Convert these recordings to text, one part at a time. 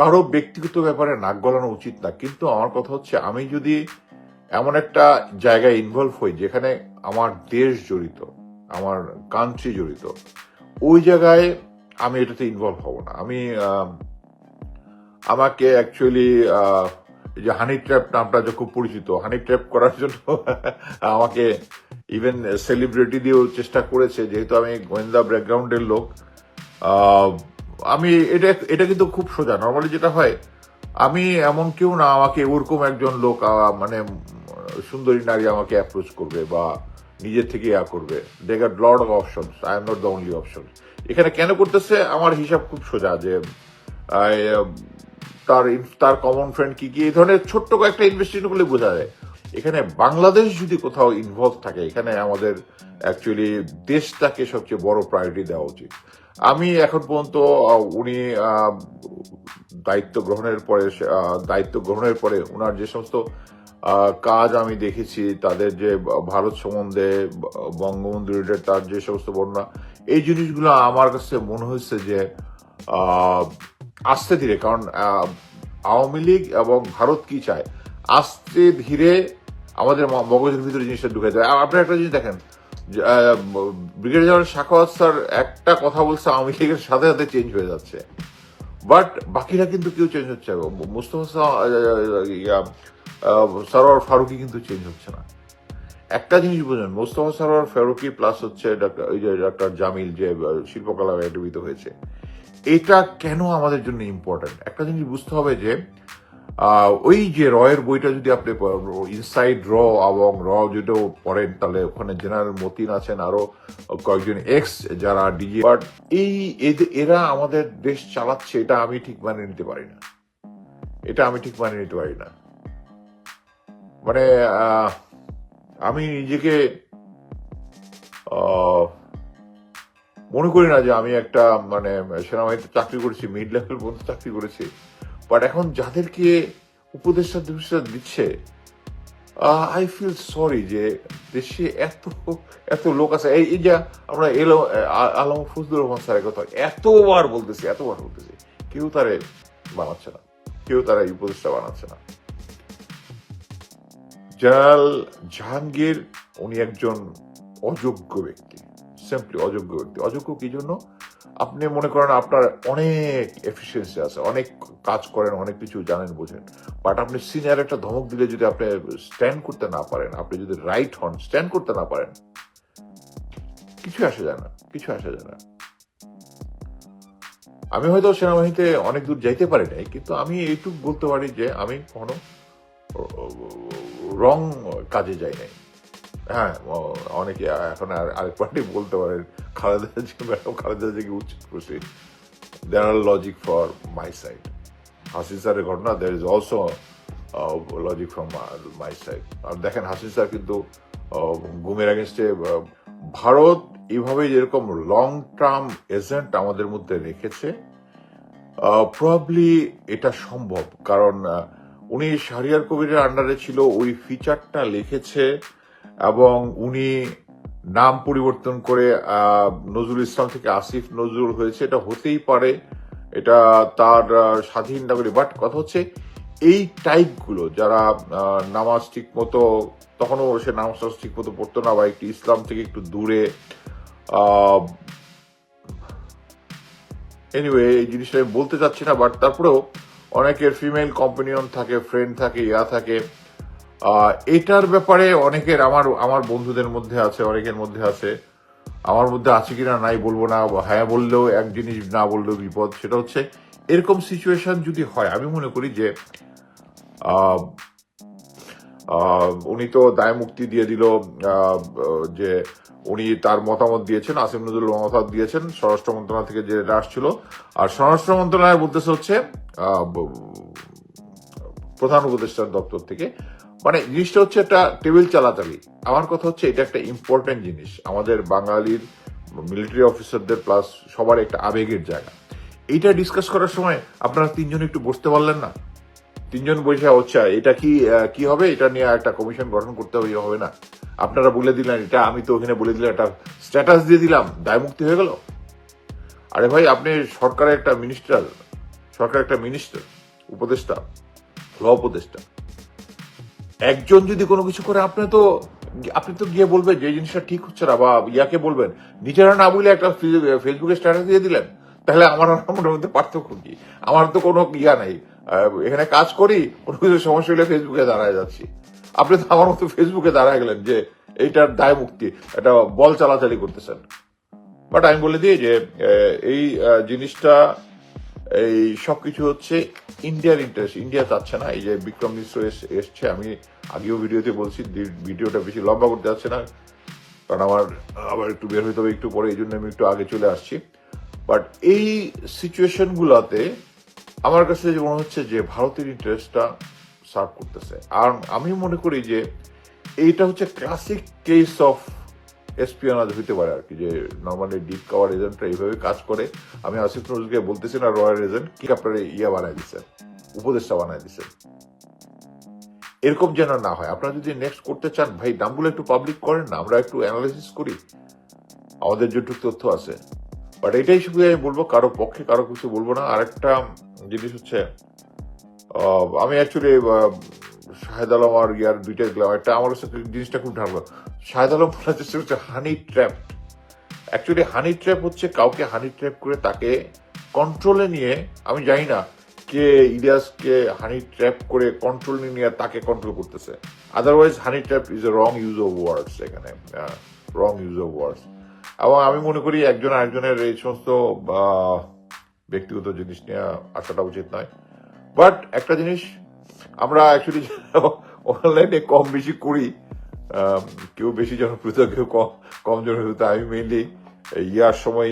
কারও ব্যক্তিগত ব্যাপারে নাক গলানো উচিত না। কিন্তু আমার কথা হচ্ছে, আমি যদি এমন একটা জায়গায় ইনভলভ হই যেখানে আমার দেশ জড়িত, আমার কান্ট্রি জড়িত, ওই জায়গায় আমি এটাতে ইনভলভ হব না। আমি আমাকে অ্যাকচুয়ালি যে হানি ট্র্যাপ নামটা যে খুব পরিচিত হানি ট্র্যাপ করার জন্য আমাকে ইভেন সেলিব্রিটি দিয়েও চেষ্টা করেছে। যেহেতু আমি গোয়েন্দা ব্যাকগ্রাউন্ডের লোক আমি, এটা এটা কিন্তু খুব সোজা। নর্মালি যেটা হয়, আমি এমন কেউ না, আমাকে ওরকম একজন লোক মানে সুন্দরী নারী আমাকে অ্যাপ্রোচ করবে বা নিজের থেকে ইয়া করবে। They got lot of option I am not the only option এখানে কেন করতেছে? আমার হিসাব খুব সোজা যে তার তার কমন ফ্রেন্ড কি কি, এই ধরনের ছোট্ট কয়েকটা ইনভেস্টিগেশন করলে বোঝা যায়। এখানে বাংলাদেশ যদি কোথাও ইনভলভ থাকে, এখানে আমাদের অ্যাকচুয়ালি দেশটাকে সবচেয়ে বড় প্রায়োরিটি দেওয়া উচিত। আমি এখন পর্যন্ত উনি দায়িত্ব গ্রহণের পরে দায়িত্ব গ্রহণের পরে ওনার যে সমস্ত কাজ আমি দেখেছি, তাদের যে ভারত সম্বন্ধে বঙ্গবন্ধু রিলেটেড তার যে সমস্ত বর্ণনা, এই জিনিসগুলো আমার কাছে মনে হয়েছে যে আস্তে ধীরে, কারণ আওয়ামী লীগ এবং ভারত কি চায়? আস্তে ধীরে আমাদের মগজের ভিতরে জিনিসটা ঢুকে যায়। আর আপনি একটা জিনিস দেখেন ব্রিগেডিয়ার জেনারেল শাখাওয়াত স্যার একটা কথা বলছে আওয়ামী লীগের সাথে সাথে চেঞ্জ হয়ে যাচ্ছে। বাট বাকিরা কিন্তু কেউ চেঞ্জ হচ্ছে মুস্তফা সরোয়ার ফারুকি কিন্তু চেঞ্জ হচ্ছে না। একটা জিনিস বুঝুন, মোস্তফা সরোয়ার ফারুকি প্লাস হচ্ছে ওই যে ডাক্তার জামিল যে শিল্পকলা একাডেমিতে হয়েছে। এটা কেন আমাদের জন্য ইম্পর্টেন্ট একটা জিনিস বুঝতে হবে যে ওই যে রয়ের বইটা যদি আপনি ইনসাইড র এবং র যদি পড়েন, তাহলে ওখানে জেনারেল মতিন আছেন, আরও কয়েকজন এক্স যারা ডিজি বাট এই এরা আমাদের দেশ চালাচ্ছে, এটা আমি ঠিক মানে নিতে পারি না। এটা আমি ঠিক মানে নিতে পারি না। মানে আমি নিজেকে মনে করি না যে আমি একটা মানে সেনাবাহিনীতে চাকরি করেছি মিড লেভেল পর্যন্ত চাকরি করেছি। বাট এখন যাদেরকে উপদেষ্টা দিবসটা দিচ্ছে আই ফিল সরি যে দেশে এত এত লোক আছে। এই যে আমরা এলো আলম ফজলুর রহমান স্যারের কথা, এতবার বলতেছি এতবার বলতেছি, কেউ তারে বানাচ্ছে না, কেউ তারা এই উপদেষ্টা বানাচ্ছে না। জেনারেল জাহাঙ্গীর, উনি একজন অযোগ্য ব্যক্তি সিম্পলি অযোগ্য ব্যক্তি। অযোগ্য কি জন্য? আপনি মনে করেন আপনার অনেক এফিসিয়েন্সি আছে, অনেক কাজ করেন, অনেক কিছু জানেন, বোঝেন। বাট আপনি সিনিয়র একটা ধমক দিলে যদি আপনি স্ট্যান্ড করতে না পারেন, আপনি যদি রাইট হন স্ট্যান্ড করতে না পারেন, কিছু আসে যায় না, কিছু আসে যায় না। আমি হয়তো সেনাবাহিনীতে অনেক দূর যাইতে পারি নাই, কিন্তু আমি এইটুকু বলতে পারি যে আমি কখনো রং কাজে যাই নাই। হ্যাঁ অনেকে এখন আর আরেক পার্টি বলতে পারেন খালেদা জি ম্যাডাম খালেদা জিকে উচিত খুশি। There are logic for my side Hasin স্যারের ঘটনা there is also logic from my side আর দেখেন হাসিন স্যার কিন্তু আহ, গুমের অ্যাগেনস্টে ভারত এইভাবে যেরকম লং টার্ম এজেন্ট আমাদের মধ্যে রেখেছে প্রবাবলি এটা সম্ভব। কারণ উনি শাহরিয়ার কবিরের আন্ডারে ছিল ওই ফিচারটা লিখেছে এবং উনি নাম পরিবর্তন করে নজরুল ইসলাম থেকে আসিফ নজরুল হয়েছে। এটা হতেই পারে, এটা তার স্বাধীন নাগরিক। বাট কথা হচ্ছে, এই টাইপগুলো যারা নামাজ ঠিক মতো তখনও সে নামাজ ঠিক মতো পড়তো না বা একটু ইসলাম থেকে একটু দূরে এনিওয়ে এই জিনিসটা আমি বলতে চাচ্ছি না, বাট তারপরেও অনেকের ফিমেল কম্পানিয়ন থাকে ফ্রেন্ড থাকে, ইয়া থাকে। এটার ব্যাপারে অনেকের আমার আমার বন্ধুদের মধ্যে আছে, অনেকের মধ্যে আছে। আমার মধ্যে আছে কিনা নাই বলব না হ্যাঁ বললেও এক জিনিস, না বললেও বিপদ, সেটা হচ্ছে এরকম সিচুয়েশন যদি হয়, আমি মনে করি যে উনি তো দায় মুক্তি দিয়ে দিল যে উনি তার মতামত দিয়েছেন আসিম নজরুল মতামত দিয়েছেন, স্বরাষ্ট্র মন্ত্রণালয় থেকে যে এটা আসছিল। আর স্বরাষ্ট্র মন্ত্রণালয়ের বলতেছে হচ্ছে প্রধান উপদেষ্টার দপ্তর থেকে মানে জিনিসটা হচ্ছে একটা টেবিল চালাচালি আমার কথা হচ্ছে এটা একটা ইম্পর্টেন্ট জিনিস। আমাদের বাঙালির মিলিটারি অফিসারদের প্লাস সবার একটা আবেগের জায়গা। এইটা ডিসকাস করার সময় আপনারা তিনজন একটু বসতে পারলেন না? তিনজন বসে হচ্ছে এটা কি কি হবে? এটা নিয়ে একটা কমিশন গঠন করতে হবে হবে না। আপনারা বলে দিলেন, এটা আমি তো ওখানে বলে দিলাম একটা স্ট্যাটাস দিয়ে দিলাম দায় মুক্তি হয়ে গেল? আরে ভাই, আপনি সরকারের একটা মিনিস্টার সরকার একটা মিনিস্টার উপদেষ্টা ল উপদেষ্টা একজন যদি কোনো কিছু করে, আপনি তো আপনি তো গিয়ে বলবেন যে জিনিসটা ঠিক হচ্ছে না, বা ইয়াকে বলবেন, নিজেরা না বলে একটা ফেসবুকে স্ট্যাটাস দিয়ে দিলেন, তাহলে আমার আমার মধ্যে পার্থক্য কি? আমার তো কোনো ইয়া নাই। এখানে কাজ করি, কোনো কিছু সমস্যা হলে ফেসবুকে দাঁড়ায় যাচ্ছি। আপনি তো আমার মতো ফেসবুকে দাঁড়ায় গেলেন যে এইটার দায় মুক্তি এটা বল চালাচালি করতেছেন। বাট আমি বলে দিই যে এই জিনিসটা, এই সবকিছু হচ্ছে ইন্ডিয়ার ইন্টারেস্ট ইন্ডিয়া চাচ্ছে না। এই যে বিক্রম মিশ্র এস- এসছে, আমি আগেও ভিডিওতে বলছি ভিডিওটা বেশি লম্বা করতে যাচ্ছে না, কারণ আমার, আবার একটু বের হইতে হবে একটু পরে, এই জন্য আমি একটু আগে চলে আসছি। বাট এই সিচুয়েশনগুলোতে আমার কাছে যে মনে হচ্ছে যে ভারতের ইন্টারেস্টটা সার্ভ করতেছে। আর আমি মনে করি যে এইটা হচ্ছে ক্লাসিক কেস অফ এসপিওনাজ হইতে পারে আর কি, যে নর্মালি ডিপ কাওয়ার এজেন্টরা এইভাবে কাজ করে। আমি আসিফ নজরুলকে বলতেছি না রয়্যাল এজেন্ট কি আপনারা ইয়া বানায় দিচ্ছেন উপদেষ্টা বানায় দিচ্ছেন এরকম যেন না হয়। আপনারা যদি নেক্সট করতে চান, ভাই, নামগুলো একটু পাবলিক করেন না, আমরা একটু অ্যানালাইসিস করি। আমাদের যেটুকু তথ্য আছে। বাট এটাই শুধু আমি বলব, কারও পক্ষে কারও কিছু বলব না। আরেকটা জিনিস হচ্ছে আমি অ্যাকচুয়ালি শাহেদ আলম আর ইয়ার দুইটা দেখলাম একটা আমার কাছে জিনিসটা খুব ঢাকলো শাহেদ আলম বলার চেষ্টা করছে honey trap. Actually honey trap হচ্ছে কাউকে হানি ট্র্যাপ করে তাকে কন্ট্রোলে নিয়ে, আমি জানি না কে ইলিয়াসকে হানি ট্র্যাপ করে কন্ট্রোল নিয়ে তাকে কন্ট্রোল করতেছে। Otherwise honey trap is a wrong use of words এখানে রং ইউজ অফ ওয়ার্ডস এবং আমি মনে করি একজন আরেকজনের এই সমস্ত ব্যক্তিগত জিনিস নিয়ে আসাটা উচিত নয়। বাট একটা জিনিস আমরা অ্যাকচুয়ালি অনলাইনে কম বেশি করি কেউ বেশি জনপ্রিয়ত, কেউ কম জনপ্রিয়ত। আমি মেইনলি ইয়ার সময়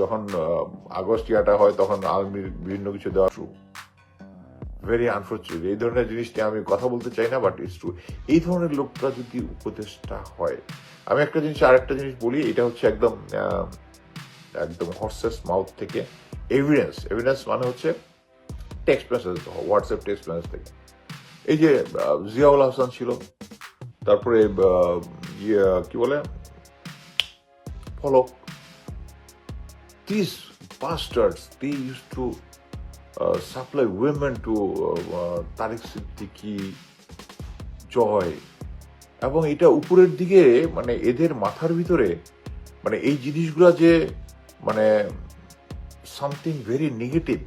যখন আগস্ট ইয়াটা হয়, তখন আর্মির বিভিন্ন কিছু দেওয়া ট্রু ভেরি আনফর্চুনেট এই ধরনের জিনিস নিয়ে আমি কথা বলতে চাই না বাট ইটস ট্রু এই ধরনের লোকটা যদি উপদেশটা হয়, আমি একটা জিনিস আর একটা জিনিস বলি, এটা হচ্ছে একদম একদম হর্সেস মাউথ থেকে এভিডেন্স এভিডেন্স মানে হচ্ছে text message WhatsApp text message থেকে। এই যে জিয়াউল হাসান ছিল তারপরে ইয়ে কি বলে? ফলক। These bastards they used to uh, supply women Tarique Siddiqui Joy. এবং এটা উপরের দিকে মানে এদের মাথার ভিতরে মানে এই জিনিসগুলো যে মানে সামথিং ভেরি নেগেটিভ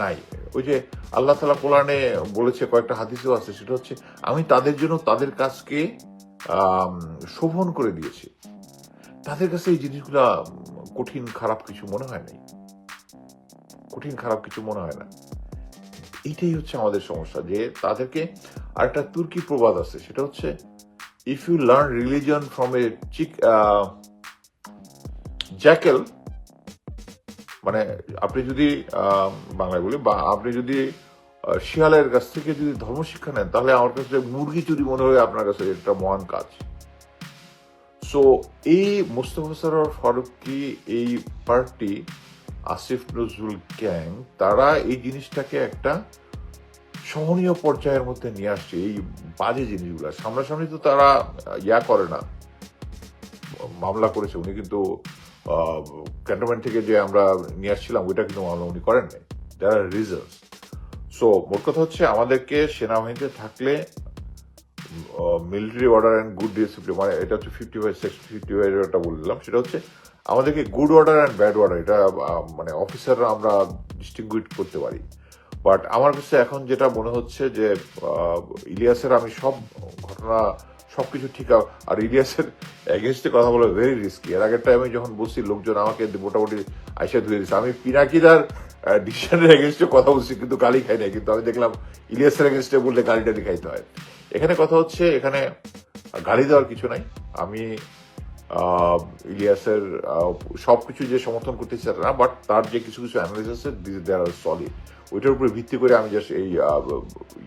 নাই। ওই যে আল্লাহ তালা কোরআনে বলেছে, কয়েকটা হাদিসও আছে, সেটা হচ্ছে, আমি তাদের জন্য তাদের কাজকে শোভন করে দিয়েছি। তাদের কাছে এই জিনিসগুলা কঠিন, খারাপ কিছু মনে হয় নাই। কঠিন, খারাপ কিছু মনে হয় না। এইটাই হচ্ছে আমাদের সমস্যা, যে তাদেরকে আর একটা তুর্কি প্রবাদ আছে, সেটা হচ্ছে if you learn religion from a chick jackal মানে আপনি যদি বাংলায় বলি, বা আপনি যদি শিয়ালের কাছ থেকে যদি ধর্ম শিক্ষা নেন, তাহলে আমার কাছে মুরগি চুরি মনে হয় আপনার কাছে একটা মহান কাজ। সো এই মুস্তফা সরোয়ার ফারুকি, এই পার্টি, আসিফ নজরুল গ্যাং, তারা এই জিনিসটাকে একটা সহনীয় পর্যায়ের মধ্যে নিয়ে আসছে, এই বাজে জিনিসগুলো। সামনাসামনি তো তারা ইয়া করে না, মামলা করেছে, উনি কিন্তু ক্যান্টনমেন্ট থেকে যে আমরা নিয়ে আসছিলাম, ওইটা কিন্তু মামলা উনি করেন নাই। যারা রিজনস সো মোট কথা হচ্ছে আমাদেরকে সেনাবাহিনীতে থাকলে military order and good discipline মানে এটা হচ্ছে ফিফটি ফাইভ সিক্সটি ফিফটি ফাইভটা বললাম সেটা হচ্ছে আমাদেরকে good order and bad order এটা মানে অফিসাররা আমরা ডিস্টিংগুইট করতে পারি। বাট আমার কাছে এখন যেটা মনে হচ্ছে যে ইলিয়াসের আমি সব ঘটনা সবকিছু ঠিক আ- আর ইলিয়াসের এগেনস্টে কথা বলা ভেরি রিস্কি এর আগের টাইমে যখন বলছি, লোকজন আমাকে মোটামুটি আইসা ধুয়ে দিচ্ছে আমি পিনাকিদার ডিসিশনের এগেনস্টে কথা বলছি, কিন্তু গালি খাই নাই। কিন্তু আমি দেখলাম ইলিয়াসের এগেনস্টে বললে গালিটা খাইতে হয়। এখানে কথা হচ্ছে, এখানে গালি দেওয়ার কিছু নাই। আমি ইলিয়াসের সব সবকিছু যে সমর্থন করতে চাই না বাট তার যে কিছু কিছু অ্যানালিসিস দেয়ার আর সলিড ওইটার উপরে ভিত্তি করে আমি জাস্ট এই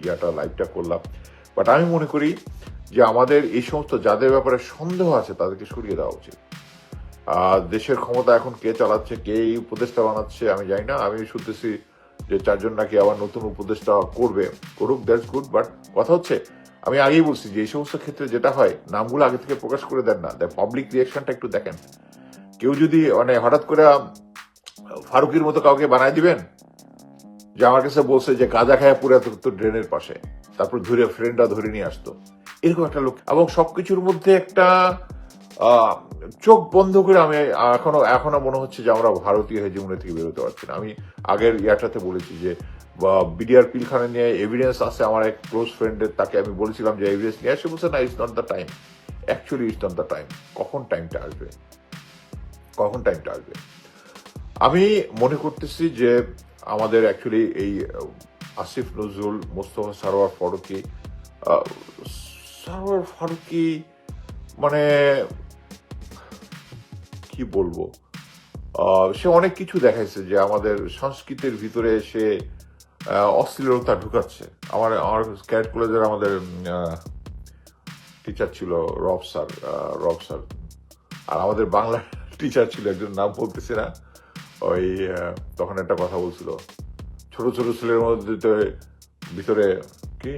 ইয়াটা লাইভটা করলাম। বাট আমি মনে করি যে আমাদের এই সমস্ত যাদের ব্যাপারে সন্দেহ আছে তাদেরকে সরিয়ে দেওয়া উচিত। আহ, দেশের ক্ষমতা এখন কে চালাচ্ছে কে এই উপদেশটা বানাচ্ছে আমি জানি না। আমি শুনতেছি যে চারজন নাকি আবার নতুন উপদেশটা করবে। করুক দ্যাটস গুড বাট কথা হচ্ছে আমি আগেই বলছি যে এই সমস্ত ক্ষেত্রে যেটা হয় নামগুলো আগে থেকে প্রকাশ করে দেন না। পাবলিক রিয়াকশনটা একটু দেখেন। কেউ যদি মানে হঠাৎ করে ফারুকির মতো কাউকে বানায় দিবেন যে আমার কাছে বলছে যে গাঁজা খায় পুরো তো ড্রেনের পাশে তারপর ধরে ফ্রেন্ডরা ধরে নিয়ে আসতো। এরকম একটা লোক এবং সবকিছুর মধ্যে একটা চোখ বন্ধ করে আমি এখনও এখনও মনে হচ্ছে যে আমরা ভারতীয় হেজিমনি থেকে বেরোতে পারছি না। আমি আগের ইয়াটাতে বলেছি যে বিডিআর পিলখানা নিয়ে এভিডেন্স আছে আমার এক ক্লোজ ফ্রেন্ডের তাকে আমি বলেছিলাম যে এভিডেন্স নিয়ে আসে। বলছে, না it's not the time actually it's not the time কখন টাইমটা আসবে? কখন টাইমটা আসবে? আমি মনে করতেছি যে আমাদের অ্যাকচুয়ালি এই আসিফ নজরুল, মোস্তফা সারোয়ার ফারুকি সারোয়ার ফারুকি মানে কি বলব? সে অনেক কিছু দেখাইছে যে আমাদের সংস্কৃতির ভিতরে সে অশ্লীলতা ঢুকাচ্ছে। আমার আমার ক্যাট কলেজের আমাদের টিচার ছিল রব স্যার রব স্যার। আর আমাদের বাংলা টিচার ছিল একজন নাম বলতেছি না। ওই তখন একটা কথা বলছিল। ছোট ছোট ছেলের মধ্যে ভিতরে, কি?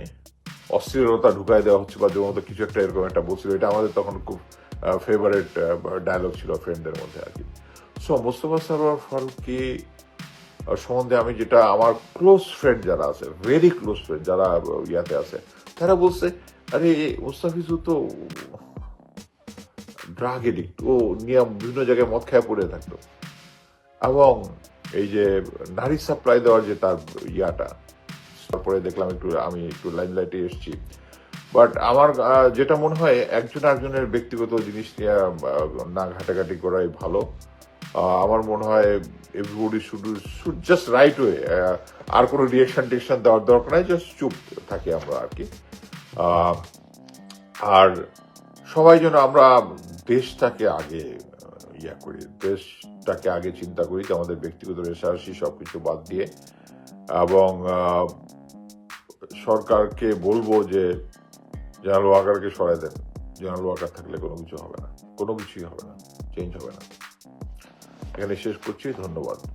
অস্থিরতা ঢুকাই দেওয়া হচ্ছে বা যে মতো কিছু একটা এরকম একটা বলছিল, এটা আমাদের তখন খুব ফেভারেট ডায়লগ ছিল ফ্রেন্ডদের মধ্যে আর কি। সো মোস্তফা সরোয়ার ফারুকি সম্বন্ধে আমি যেটা, আমার ক্লোজ ফ্রেন্ড যারা আছে ভেরি ক্লোজ ফ্রেন্ড যারা ইয়াতে আছে, তারা বলছে, আরে, মোস্তাফিজু তো ড্রাগ এডিক্ট ও নিয়ে বিভিন্ন জায়গায় মদ খেয়ে পড়ে থাকতো। এবং এই যে নারী সাপ্লাই দেওয়ার যে তার ইয়াটা তারপরে দেখলাম একটু, আমি একটু লাইন লাইটে এসেছি। বাট আমার যেটা মনে হয়, একজন একজনের ব্যক্তিগত জিনিস নিয়ে না ঘাটাঘাটি করাই ভালো। আমার মনে হয় এভরিবডি শুধু শুড জাস্ট রাইট ওয়ে আর কোনো রিয়েকশন টিয়েকশন দেওয়ার দরকার নাই জাস্ট চুপ থাকি আমরা আর কি। আর সবাই যেন আমরা দেশটাকে আগে ইয়া করি, দেশটাকে আগে চিন্তা করি, যে আমাদের ব্যক্তিগত রেশারেশি সবকিছু বাদ দিয়ে। এবং সরকারকে বলব যে জেনারেল ওয়াকারকে সরাই দেন। জেনারেল ওয়াকার থাকলে কোনো কিছু হবে না। কোনো কিছুই হবে না। চেঞ্জ হবে না। এখানে শেষ করছি। ধন্যবাদ।